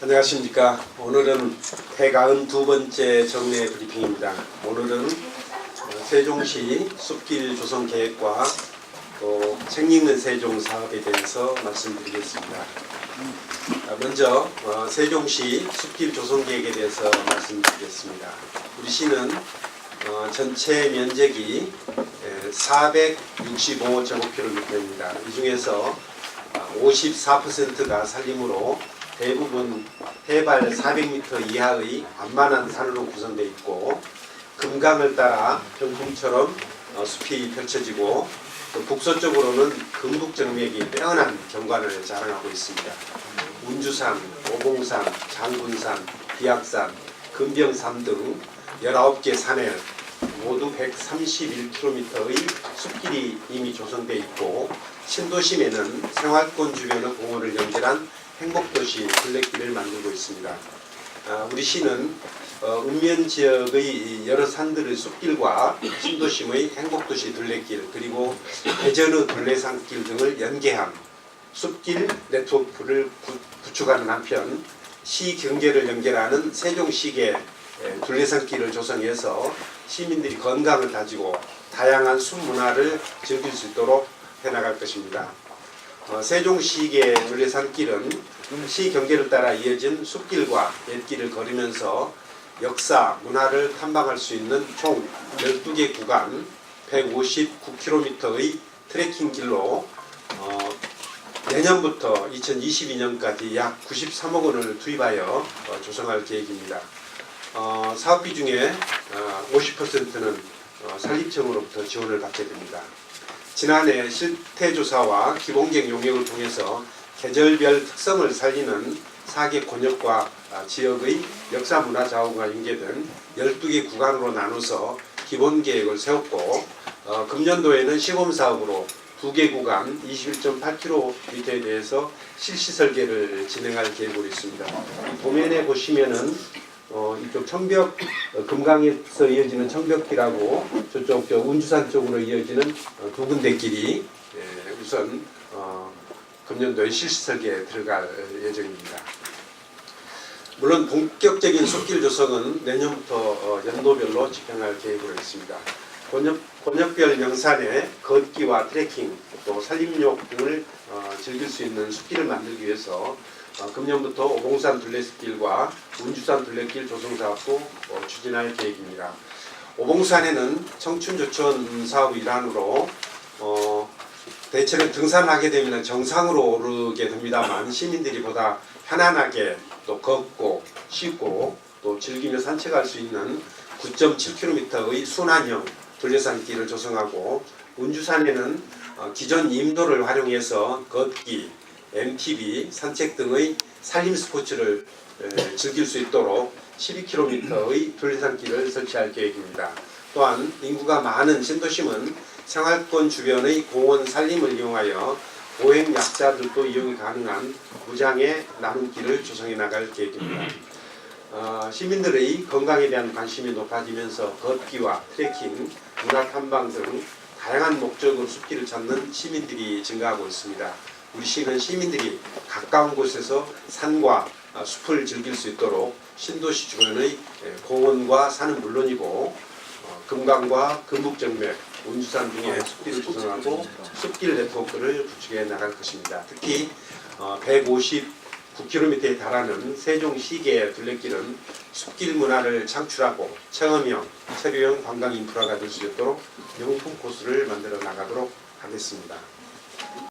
안녕하십니까. 오늘은 해가은 두 번째 정례 브리핑입니다. 오늘은 어, 세종시 숲길 조성 계획과 또책 읽는 세종 사업에 대해서 말씀드리겠습니다. 아, 먼저 어, 세종시 숲길 조성 계획에 대해서 말씀드리겠습니다. 우리 시는 어, 전체 면적이 465제곱킬로미터입니다. 이 중에서 54%가 산림으로 대부분 해발 400m 이하의 완만한 산으로 구성되어 있고 금강을 따라 병풍처럼 어, 숲이 펼쳐지고 또 북서쪽으로는 금북정맥이 빼어난 경관을 자랑하고 있습니다. 운주산, 오봉산, 장군산, 비악산, 금병산 등 19개 산에 모두 131km의 숲길이 이미 조성되어 있고 신도심에는 생활권 주변의 공원을 연결한 행복도시 둘레길을 만들고 있습니다. 아, 우리 시는 어, 읍면 지역의 이 여러 산들의 숲길과 신도심의 행복도시 둘레길 그리고 대전의 둘레산길 등을 연계한 숲길 네트워크를 구, 구축하는 한편 시 경계를 연결하는 세종시계 에, 둘레산길을 조성해서 시민들이 건강을 다지고 다양한 숲 문화를 즐길 수 있도록 해나갈 것입니다. 어, 세종시계 둘레산길은 시 경계를 따라 이어진 숲길과 옛길을 걸으면서 역사, 문화를 탐방할 수 있는 총 12개 구간 159km의 트레킹 길로 어, 내년부터 2022년까지 약 93억 원을 투입하여 어, 조성할 계획입니다. 어, 사업비 중에 어, 50%는 어, 산림청으로부터 지원을 받게 됩니다. 지난해 실태조사와 기본계획 용역을 통해서 계절별 특성을 살리는 사계 권역과 아, 지역의 역사 문화 자원과 연계된 12개 구간으로 나눠서 기본 계획을 세웠고 어, 금년도에는 시범 사업으로 두개 구간 21.8km에 대해서 실시 설계를 진행할 계획으로 있습니다. 이 도면에 보시면은 어, 이쪽 청벽 어, 금강에서 이어지는 청벽길하고 저쪽 저 운주산 쪽으로 이어지는 어, 두 군데 길이 예, 우선 어, 금년도에 실시 설계에 들어갈 예정입니다. 물론 본격적인 숲길 조성은 내년부터 어, 연도별로 집행할 계획으로 있습니다. 권역, 권역별 명산에 걷기와 트레킹 또 산림욕 등을 어, 즐길 수 있는 숲길을 만들기 위해서 어, 금년부터 오봉산 둘레길과 운주산 둘레길 조성 사업도 어, 추진할 계획입니다. 오봉산에는 청춘조천 사업 일환으로 어, 대체로 등산하게 되면 정상으로 오르게 됩니다만 시민들이 보다 편안하게 또 걷고 쉬고 또 즐기며 산책할 수 있는 9.7km의 순환형 둘레산길을 조성하고 운주산에는 어, 기존 임도를 활용해서 걷기, MTB, 산책 등의 산림 스포츠를 에, 즐길 수 있도록 12km의 둘레산길을 설치할 계획입니다. 또한 인구가 많은 신도심은 생활권 주변의 공원 산림을 이용하여 보행 약자들도 이용이 가능한 무장의 나눔길을 조성해 나갈 계획입니다. 어, 시민들의 건강에 대한 관심이 높아지면서 걷기와 트레킹, 문화 탐방 등 다양한 목적으로 숲길을 찾는 시민들이 증가하고 있습니다. 우리 시는 시민들이 가까운 곳에서 산과 아, 숲을 즐길 수 있도록 신도시 주변의 예, 공원과 산은 물론이고 어, 금강과 금북정맥, 운주산 등의 숲길을 조성하고 숲길 네트워크를 구축해 나갈 것입니다. 특히 159km에 달하는 세종시계 둘레길은 숲길 문화를 창출하고 체험형, 체류형 관광 인프라가 될 수 있도록 명품 코스를 만들어 나가도록 하겠습니다.